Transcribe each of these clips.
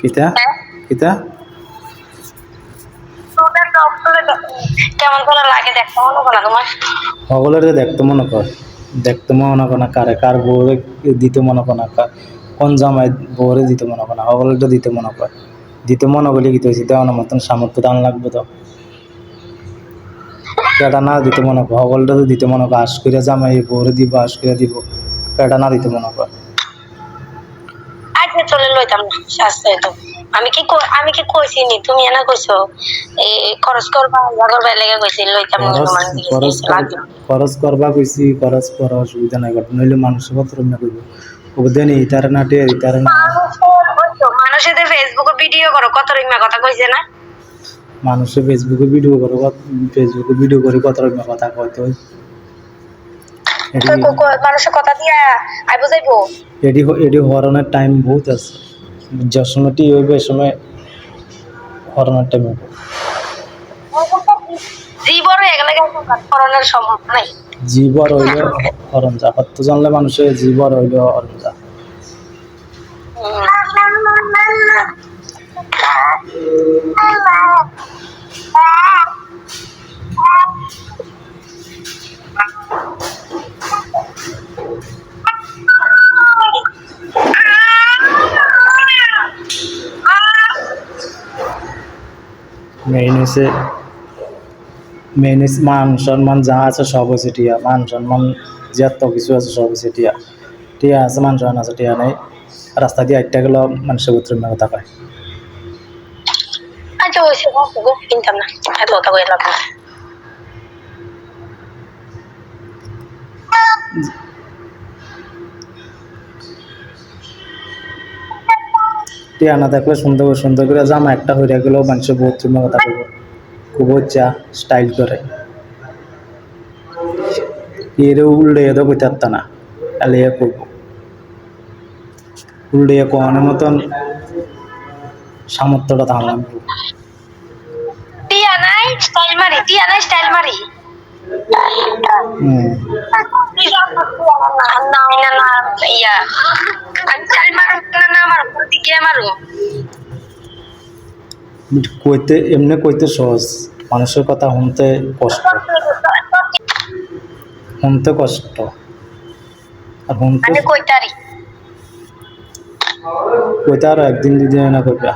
কিতা? হ্যাঁ? কিতা? তোদের ডক্টরে কেমন করে লাগে দেখতে মনে? করো তোমার সকলের দেখতে মনে কর দেখতে মনে কর না কারে কার বউরে দিতে মনে কর না কোন জামাই বউরে দিতে মনে কর না সকলেরটা দিতে মনে কর দিতে মনে করলে কি হয়েছে দেওয়ানোর মতন সামর্থ্য দান লাগবে তো কেটা না দিতে মনে কর সকলটা তো দিতে মনে কর আশ করে জামাই বউরে দিব আশ করে দিব কেটা না দিতে মনে কর। চলে লইতাম না শাস্তি তো। আমি কি আমি কি কইছি নি তুমি এনা কইছো এই খরচ করবা ইয়া করবা লেগে কইছি লইতাম না খরচ তোমার খরচ খরচ করবা কইছি খরচ করা অসুবিধা নাই ঘটনা নইলে মানুষের কত রকম করব ওদের নেই তারা না টিয়া তারা না মানুষের ফেসবুকে ভিডিও করো কত রিমা কথা কইছে না? মানুষে ফেসবুকে ভিডিও করে ফেসবুকে ভিডিও করে কত রকম কথা কয় তো তো কো- কো- মানুষের কথা দিয়া আই বুঝাইবো এডি এডি হরনের টাইম বহুত আছে। যে সময় টি হইবে সময় হরনের টাইম হবে জীবনে এগুলো করণের সম্ভব নাই। জীবর হইলে হরণ যা। সত্য জানলে মানুষের জীবর হইলে হরণ যা। মেইন হচ্ছে মান সম্মান যা আছে সব হচ্ছে টিয়া। মান সম্মান যত কিছু আছে সব হচ্ছে টিয়া। টিয়া আছে, মান সম্মান আছে, টিয়া নেই। রাস্তা দিয়ে আটটা গেল মানুষের গোত্রের মেয়ে কথা কয়। আচ্ছা টিয়া না দেখলে সুন্দর সুন্দর করে জামা একটা হইয়া গেলেও মানুষের গোত্রের মেয়ে কথা কইব খুব চা স্টাইল করে। এর উল্টে এদো কইতে পারত না তাহলে এ করব। উল্টে কোয়ানের মতন সামর্থ্যটা লাগবে টিয়া নাই স্টাইল মারি টিয়া নাই স্টাইল মারি। হুম। না না না না না কে মারু কইতে এমনি কইতে সহজ। মানুষের কথা শুনতে কষ্ট। শুনতে কষ্ট। আর শুনতে আমি কইতারি। একদিন দুদিন না কইবা।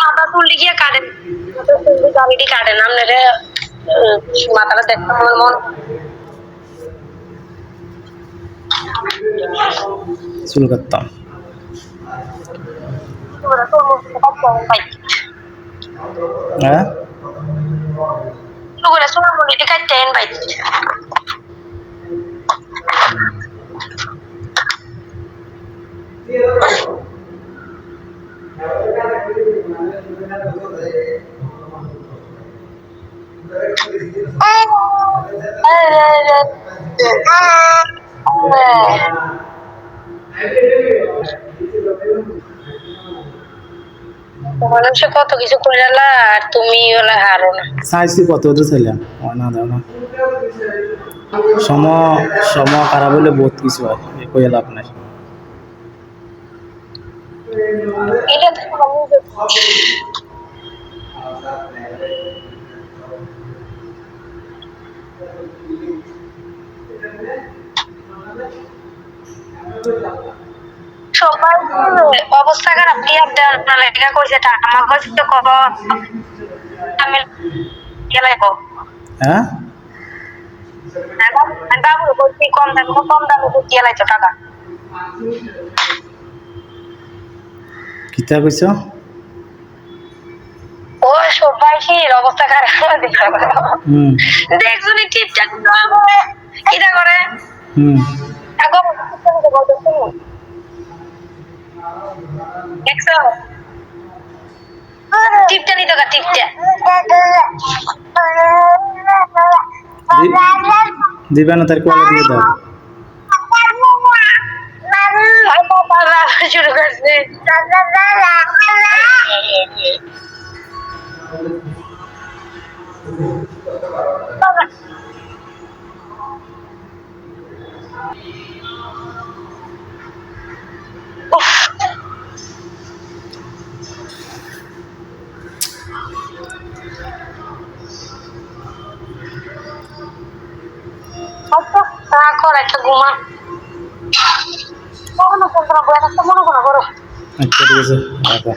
মাথা তুললি গিয়ে কাটেন মাথা তুললি গাড়িটি কাটেন আপনারে মাথাটা দেখতে আমার মন। কাটতাম। ভাই হ্যাঁ Lugar sono মানুষে কত কিছু করে আর তুমি ওলা হারো না। চাইছি কত তো ছিলাম না দাও না। সম সম খারাপ হলে বহুত কিছু হয় এ কইয়া লাভ নাই। এটা তো আমি অবস্থা খারাপ। কি আপনি আপনার লেখা কইছে আমার কাছে তো কব আমি গেলে কো হ্যাঁ? বাবু বলছি কম দামে কম দামে তো টাকা। কিতা কইছ? শির অবস্থা খারাপ হুম। দেখছুনি টিপটাক কিটা করে? এখন দেখছ? টিপটা নিত গা টিপটা। দিবে না তার কোয়ালে দিয়ে দাও। শুরু করছে। আচ্ছা ঠিক আছে রাখো।